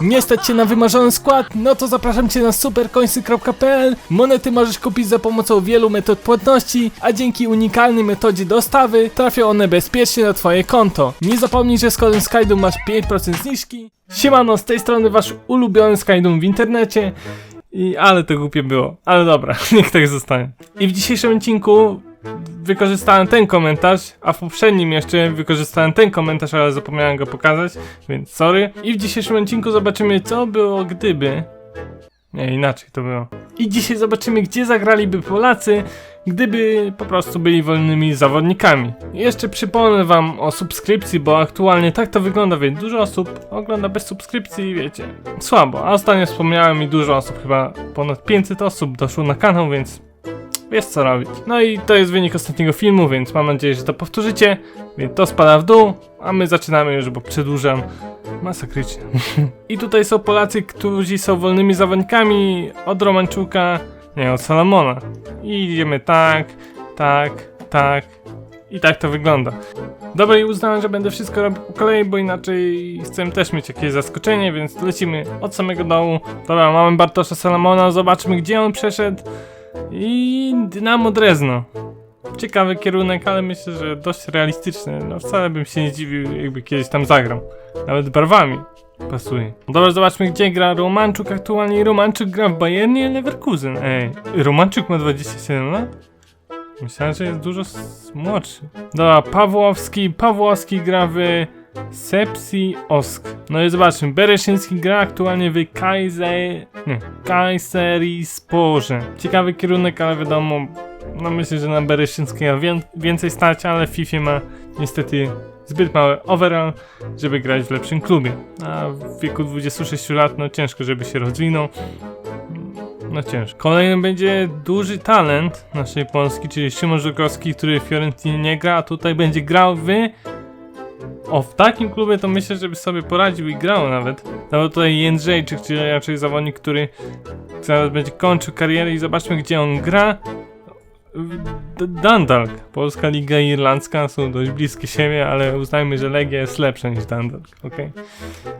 Nie stać Cię na wymarzony skład? No to zapraszam Cię na supercoinsy.pl Monety możesz kupić za pomocą wielu metod płatności, a dzięki unikalnej metodzie dostawy trafią one bezpiecznie na Twoje konto. Nie zapomnij, że z kodem Skydum masz 5% zniżki. Siemano, z tej strony Wasz ulubiony Skydum w internecie. I, ale to głupie było. Ale dobra, niech tak zostanie. I w dzisiejszym odcinku wykorzystałem ten komentarz, a w poprzednim jeszcze wykorzystałem ten komentarz, ale zapomniałem go pokazać, więc sorry. I w dzisiejszym odcinku zobaczymy, co było gdyby. Nie, inaczej to było. I dzisiaj zobaczymy, gdzie zagraliby Polacy, gdyby po prostu byli wolnymi zawodnikami. I jeszcze przypomnę wam o subskrypcji, bo aktualnie tak to wygląda, więc dużo osób ogląda bez subskrypcji, wiecie, słabo. A ostatnio wspomniałem i dużo osób, chyba ponad 500 osób doszło na kanał, więc wiesz co robić. No i to jest wynik ostatniego filmu, więc mam nadzieję, że to powtórzycie. Więc to spada w dół, a my zaczynamy już, bo przedłużam masakrycznie. I tutaj są Polacy, którzy są wolnymi zawodnikami od Romanczuka, nie, od Salomona. I idziemy tak, tak, tak. I tak to wygląda. Dobra, i uznałem, że będę wszystko robił po kolei, bo inaczej chcę też mieć jakieś zaskoczenie, więc lecimy od samego dołu. Dobra, mamy Bartosza Salamona, zobaczmy gdzie on przeszedł. I Dynamo Drezno. Ciekawy kierunek, ale myślę, że dość realistyczny. No wcale bym się nie dziwił, jakby kiedyś tam zagrał. Nawet barwami pasuje. Dobra, zobaczmy gdzie gra Romanczuk aktualnie. Romanczuk gra w Bayernie Leverkusen. Ej, Romanczuk ma 27 lat? Myślałem, że jest dużo młodszy. Dobra, Pawłowski. Pawłowski gra w Sepsi Osk. No i zobaczmy, Bereszyński gra aktualnie w Kaiser... Nie, Kayseri Sporze. Ciekawy kierunek, ale wiadomo, no myślę, że na Bereszyńskiego wię więcej stać, ale w FIFA ma niestety zbyt mały overall, żeby grać w lepszym klubie. A w wieku 26 lat, no ciężko, żeby się rozwinął. No ciężko. Kolejnym będzie duży talent naszej Polski, czyli Szymon Żukowski, który w Fiorentinie nie gra, a tutaj będzie grał w... O, w takim klubie to myślę, żeby sobie poradził i grał nawet. No bo tutaj Jędrzejczyk, czyli raczej zawodnik, który zaraz będzie kończył karierę i zobaczmy gdzie on gra. Dundalk. Polska Liga Irlandzka są dość bliskie siebie, ale uznajmy, że Legia jest lepsza niż Dundalk, okej?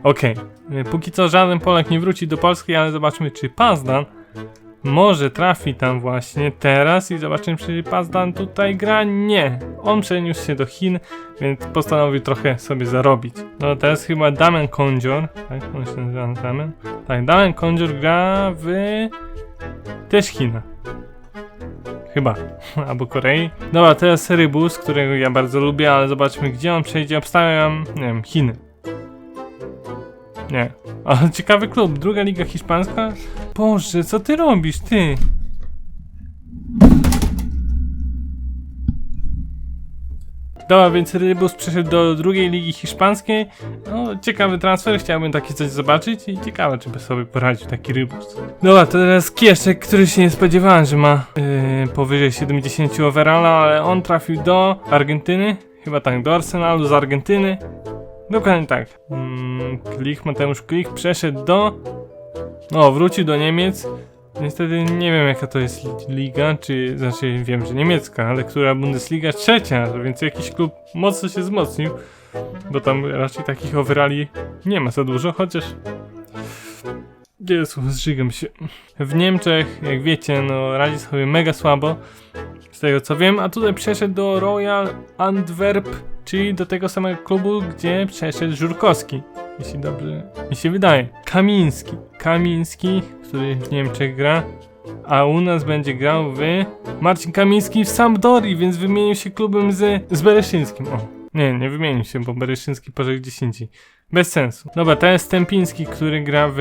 Okej. Y, Póki co żaden Polak nie wróci do Polski, ale zobaczmy czy Pazdan może trafi tam właśnie teraz i zobaczymy czy Pazdan tutaj gra. Nie. On przeniósł się do Chin, więc postanowił trochę sobie zarobić. No teraz chyba Damian Kondzior, tak? On się nazywa Damian? Tak, Damian Kondzior gra w... też China. Chyba. Albo Korei. Dobra, teraz Rybus, którego ja bardzo lubię, ale zobaczmy gdzie on przejdzie. Obstawiam, nie wiem, Chiny. Nie. Ale ciekawy klub. Druga liga hiszpańska. Boże, co ty robisz, ty? Dobra, więc Rybus przeszedł do drugiej ligi hiszpańskiej. No, ciekawy transfer, chciałbym taki coś zobaczyć i ciekawe, czy by sobie poradził taki Rybus. Dobra, to teraz Kieszek, który się nie spodziewałem, że ma yy, powyżej 70 overalla, ale on trafił do Argentyny. Chyba tak, do Arsenalu z Argentyny. Dokładnie tak. Mm, Klich, Mateusz Klich przeszedł do... O, wrócił do Niemiec. Niestety nie wiem jaka to jest li- liga, czy... Znaczy wiem, że niemiecka, ale która Bundesliga trzecia, więc jakiś klub mocno się wzmocnił. Bo tam raczej takich overalli nie ma za dużo, chociaż... Jezu, zżygam się. W Niemczech, jak wiecie, no radzi sobie mega słabo. Z tego co wiem, a tutaj przeszedł do Royal Antwerp, czyli do tego samego klubu, gdzie przeszedł Żurkowski. Jeśli dobrze mi się wydaje. Kamiński. Kamiński, który w Niemczech gra, a u nas będzie grał w Marcin Kamiński w Sampdori, więc wymienił się klubem z, z Bereszyńskim. O, nie, nie wymienił się, bo Bereszyński poszedł gdzieś indziej. Bez sensu. Dobra, to jest Stępiński, który gra w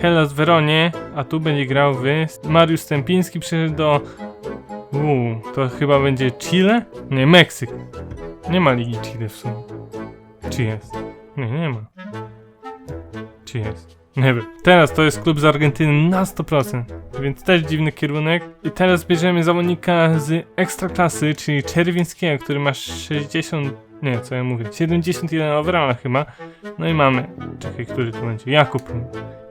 Hellas Weronie, a tu będzie grał w Mariusz Stępiński, przeszedł do Uuu, to chyba będzie Chile? Nie, Meksyk. Nie ma Ligi Chile w sumie. Czy jest? Nie, nie ma. Czy jest? Nie wiem. Teraz to jest klub z Argentyny na 100%, więc też dziwny kierunek. I teraz bierzemy zawodnika z ekstraklasy, czyli Czerwińskiego, który ma 60... Nie, co ja mówię? 71 overalla chyba. No i mamy... Czekaj, który to będzie? Jakub.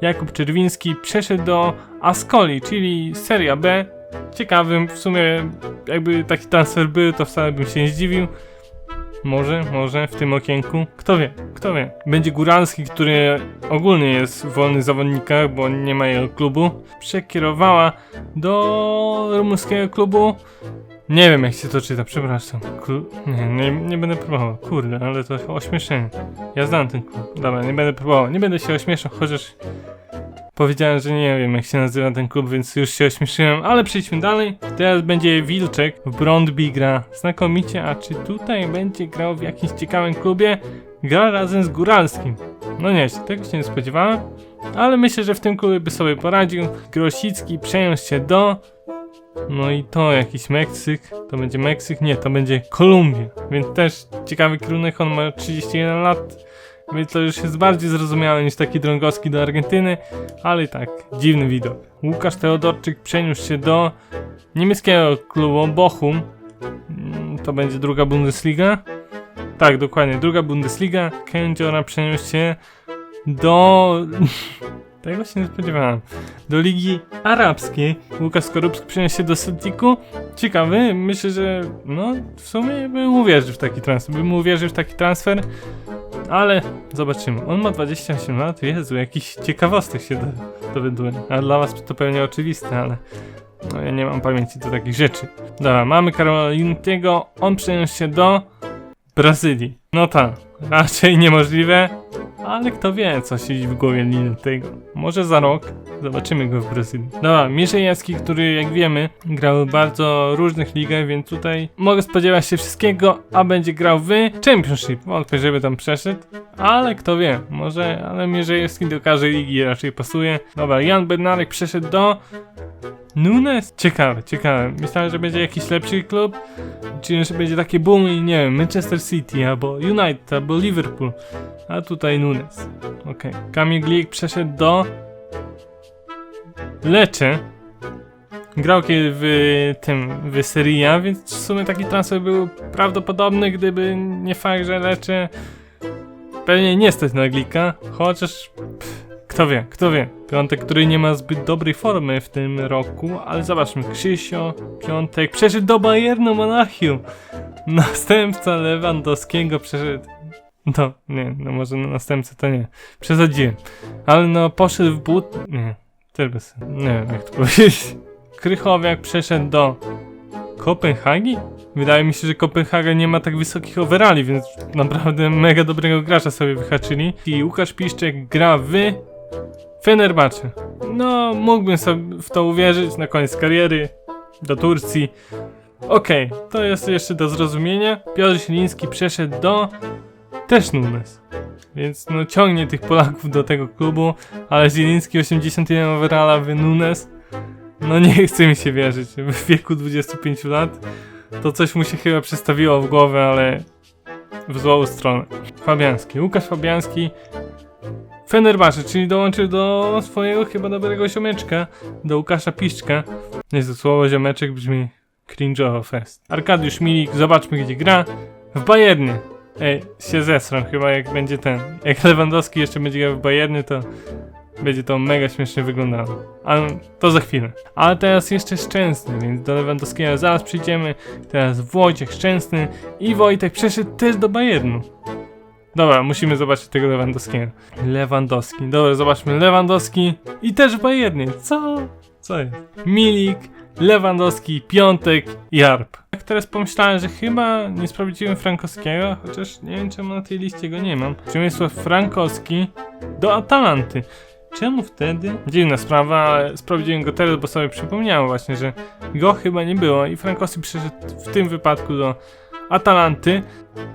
Jakub Czerwiński przeszedł do Ascoli, czyli Seria B. Ciekawym, w sumie jakby taki transfer był, to wcale bym się nie zdziwił. Może, może w tym okienku. Kto wie, kto wie. Będzie Góralski, który ogólnie jest w wolnych zawodnikach, bo nie ma jego klubu. Przekierowała do rumuńskiego klubu. Nie wiem jak się to czyta, przepraszam. Klu... Nie, nie, nie będę próbował. Kurde, ale to ośmieszenie. Ja znam ten klub. Dobra, nie będę próbował. Nie będę się ośmieszał, chociaż powiedziałem, że nie wiem jak się nazywa ten klub, więc już się ośmieszyłem, ale przejdźmy dalej. Teraz będzie Wilczek w Brondby gra znakomicie, a czy tutaj będzie grał w jakimś ciekawym klubie? Gra razem z Góralskim. No nie, tego się nie spodziewałem, ale myślę, że w tym klubie by sobie poradził. Grosicki przeniósł się do... No i to jakiś Meksyk, to będzie Meksyk, nie, to będzie Kolumbia, więc też ciekawy kierunek, on ma 31 lat, więc to już jest bardziej zrozumiałe niż taki Drągowski do Argentyny, ale i tak, dziwny widok. Łukasz Teodorczyk przeniósł się do niemieckiego klubu Bochum, Mm, to będzie druga Bundesliga. Tak, dokładnie, druga Bundesliga. Kędziora przeniósł się do... Tego się nie spodziewałem. Do Ligi Arabskiej. Łukasz Skorupski przeniósł się do Celticu. Ciekawy, myślę, że no w sumie bym uwierzył w taki transfer. Bym uwierzył w taki transfer. Ale zobaczymy. On ma 28 lat. Jezu, jakiś ciekawostek się do, dowiaduje. A dla was to pewnie oczywiste, ale no ja nie mam pamięci do takich rzeczy. Dobra, mamy Karolintiego. On przeniósł się do Brazylii. No tak, raczej niemożliwe. Ale kto wie, co siedzi w głowie Lintiego. Może za rok zobaczymy go w Brazylii. Dobra, Mierzejewski, który jak wiemy grał w bardzo różnych ligach, więc tutaj mogę spodziewać się wszystkiego, a będzie grał w Championship. Wątpię, żeby tam przeszedł, ale kto wie, może, ale Mierzejewski do każdej ligi raczej pasuje. Dobra, Jan Bednarek przeszedł do Nunes? Ciekawe, ciekawe. Myślałem, że będzie jakiś lepszy klub, czy że będzie takie boom i nie wiem, Manchester City, albo United, albo Liverpool. A tutaj Nunes. Okej. Kamil Glik przeszedł do Lecze. Grał kiedy w tym, w Serie A, więc w sumie taki transfer był prawdopodobny, gdyby nie fakt, że Lecze pewnie nie stać na Glika, chociaż pff, kto wie, kto wie. Piątek, który nie ma zbyt dobrej formy w tym roku, ale zobaczmy, Krzysio, Piątek przeszedł do Bayernu Monachium. Następca Lewandowskiego przeszedł no, nie, no może na to nie. Przesadziłem. Ale no, poszedł w but... Nie, też bez... Nie wiem, jak to powiedzieć. Krychowiak przeszedł do Kopenhagi? Wydaje mi się, że Kopenhaga nie ma tak wysokich overali, więc naprawdę mega dobrego gracza sobie wyhaczyli. I Łukasz Piszczek gra w Fenerbahce. No, mógłbym sobie w to uwierzyć na koniec kariery do Turcji. Okej, to jest jeszcze do zrozumienia. Piotr Sieliński przeszedł do też Nunes. Więc no ciągnie tych Polaków do tego klubu, ale Zieliński 81 overalla w Nunes. No nie chce mi się wierzyć. W wieku 25 lat to coś mu się chyba przestawiło w głowę, ale w złą stronę. Fabianski. Łukasz Fabianski Fenerbahce, czyli dołączył do swojego chyba dobrego ziomeczka, do Łukasza Piszczka. Jest słowo ziomeczek brzmi cringe'owo fest. Arkadiusz Milik, zobaczmy gdzie gra. W Bayernie. Ej, się zesram chyba jak będzie ten. Jak Lewandowski jeszcze będzie grał w Bayernie, to będzie to mega śmiesznie wyglądało. Ale to za chwilę. Ale teraz jeszcze Szczęsny, więc do Lewandowskiego zaraz przyjdziemy. Teraz Wojciech Szczęsny i Wojtek przeszedł też do Bayernu. Dobra, musimy zobaczyć tego Lewandowskiego. Lewandowski. Dobra, zobaczmy. Lewandowski i też Bayernie. Co? Co jest? Milik, Lewandowski, Piątek i Arp. Tak teraz pomyślałem, że chyba nie sprawdziłem Frankowskiego, chociaż nie wiem czemu na tej liście go nie mam. Przemysław Frankowski do Atalanty. Czemu wtedy? Dziwna sprawa, ale sprawdziłem go teraz, bo sobie przypomniałem właśnie, że go chyba nie było i Frankowski przyszedł w tym wypadku do Atalanty.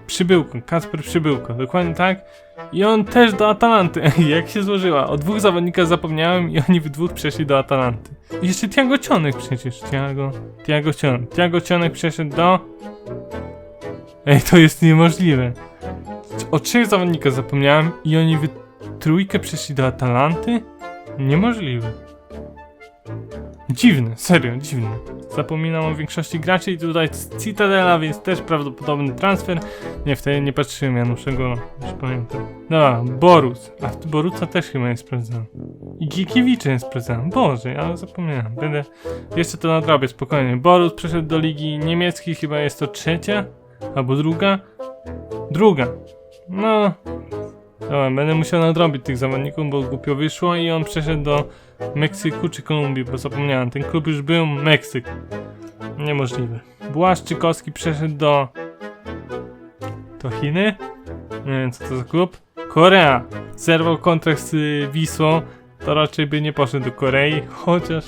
Przybyłko, Kasper Przybyłko, dokładnie tak. I on też do Atalanty. Jak się złożyła? O dwóch zawodnikach zapomniałem i oni w dwóch przeszli do Atalanty. I jeszcze Tiago Cionek przecież. Tiago, Tiago Cionek. Tiago Cionek przeszedł do... Ej, to jest niemożliwe. O trzech zawodnikach zapomniałem i oni w trójkę przeszli do Atalanty? Niemożliwe. Dziwne, serio, dziwne. Zapominam o większości graczy i tutaj Citadela, więc też prawdopodobny transfer. Nie, wtedy nie patrzyłem Januszego, już pamiętam. Dobra, Borus. A Boruca też chyba jest sprawdzany. I Gikiewicz jest sprawdzany. Boże, ale zapomniałem. Będę jeszcze to nadrobię spokojnie. Borus przeszedł do ligi niemieckiej, chyba jest to trzecia albo druga. Druga. No. Dobra, będę musiał nadrobić tych zawodników, bo głupio wyszło i on przeszedł do Meksyku czy Kolumbii, bo zapomniałem. Ten klub już był Meksyk. Niemożliwe. Błaszczykowski przeszedł do... To Chiny? Nie wiem co to za klub. Korea. Zerwał kontrakt z Wisłą. To raczej by nie poszedł do Korei, chociaż...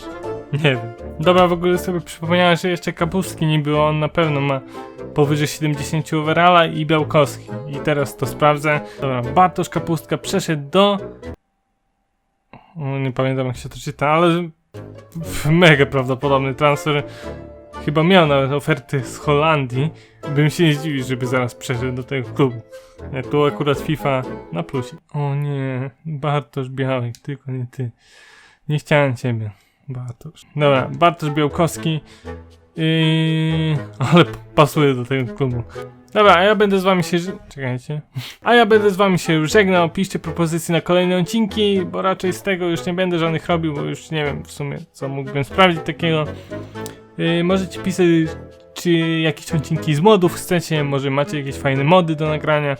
Nie wiem. Dobra, w ogóle sobie przypomniałem, że jeszcze Kapustki nie było. On na pewno ma powyżej 70 overalla i Białkowski. I teraz to sprawdzę. Dobra, Bartosz Kapustka przeszedł do... O, nie pamiętam jak się to czyta, ale mega prawdopodobny transfer. Chyba miał nawet oferty z Holandii. Bym się nie zdziwił, żeby zaraz przeszedł do tego klubu. Tu akurat FIFA na plusie. O nie, Bartosz Białek, tylko nie ty. Nie chciałem ciebie, Bartosz. Dobra, Bartosz Białkowski. Yy, ale pasuje do tego klubu. Dobra, a ja będę z wami się. Czekajcie. A ja będę z wami się żegnał. Piszcie propozycje na kolejne odcinki, bo raczej z tego już nie będę żadnych robił, bo już nie wiem w sumie co mógłbym sprawdzić takiego. Yy, możecie pisać, czy jakieś odcinki z modów chcecie, może macie jakieś fajne mody do nagrania.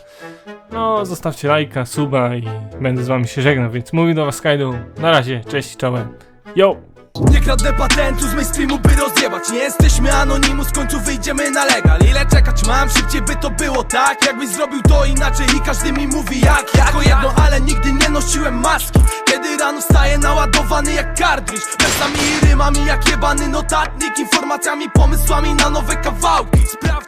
No, zostawcie lajka, suba i będę z wami się żegnał, więc mówię do was Kaido. Na razie, cześć, czołem. Yo! Nie kradnę patentu z mainstreamu by rozjebać. Nie jesteśmy anonimus, w końcu wyjdziemy na legal. Ile czekać mam, szybciej by to było tak Jakbyś zrobił to inaczej. I każdy mi mówi jak? Jako jedno, ale nigdy nie nosiłem maski. Kiedy rano wstaję naładowany jak kartridż. Wersami i rymami jak jebany notatnik. Informacjami, pomysłami na nowe kawałki. Sprawdź